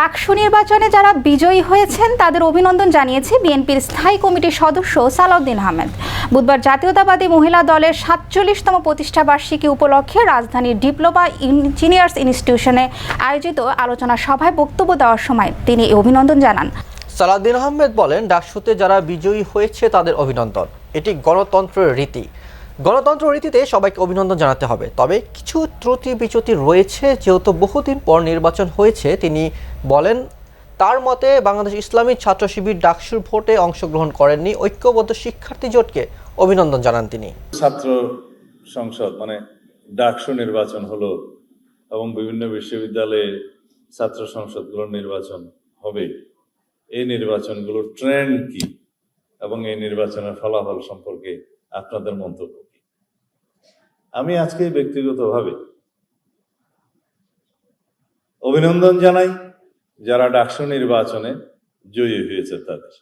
ডাকসু নির্বাচনে যারা বিজয়ী হয়েছেন, তাদের অভিনন্দন জানিয়েছে বিএনপির স্থায়ী কমিটির সদস্য সালাউদ্দিন আহমেদ। বুধবার জাতীয়তাবাদী মহিলা দলের সাতচল্লিশতম প্রতিষ্ঠা বার্ষিকী উপলক্ষে রাজধানীর ডিপ্লোমা ইঞ্জিনিয়ার্স ইনস্টিটিউশনে আয়োজিত আলোচনা সভায় বক্তব্য দেওয়ার সময় তিনি অভিনন্দন জানান। সালাউদ্দিন আহমেদ বলেন, ডাকসুতে যারা বিজয়ী হয়েছে তাদের অভিনন্দন। এটি গণতন্ত্রের রীতি। গণতন্ত্র রীতিতে সবাইকে অভিনন্দন জানাতে হবে। তবে কিছু ত্রুটি বিচ্যুতি রয়েছে, যেহেতু বহুদিন পর নির্বাচন হয়েছে, তিনি বলেন, তার মতে বাংলাদেশ ইসলামী ছাত্র শিবির ডাকসুর ভোটে অংশগ্রহণ করেননি। ঐক্যবদ্ধ শিক্ষার্থী জোটকে অভিনন্দন জানান তিনি। ছাত্র সংসদ মানে ডাকসু নির্বাচন হলো এবং বিভিন্ন বিশ্ববিদ্যালয়ে ছাত্র সংসদগুলোর নির্বাচন হবে। এই নির্বাচনগুলোর ট্রেন্ড কি এবং এই নির্বাচনের ফলাফল সম্পর্কে আপনাদের মন্তব্য। আমি আজকে ব্যক্তিগতভাবে অভিনন্দন জানাই যারা ডাকসু নির্বাচনে জয়ী হয়েছে তাদের।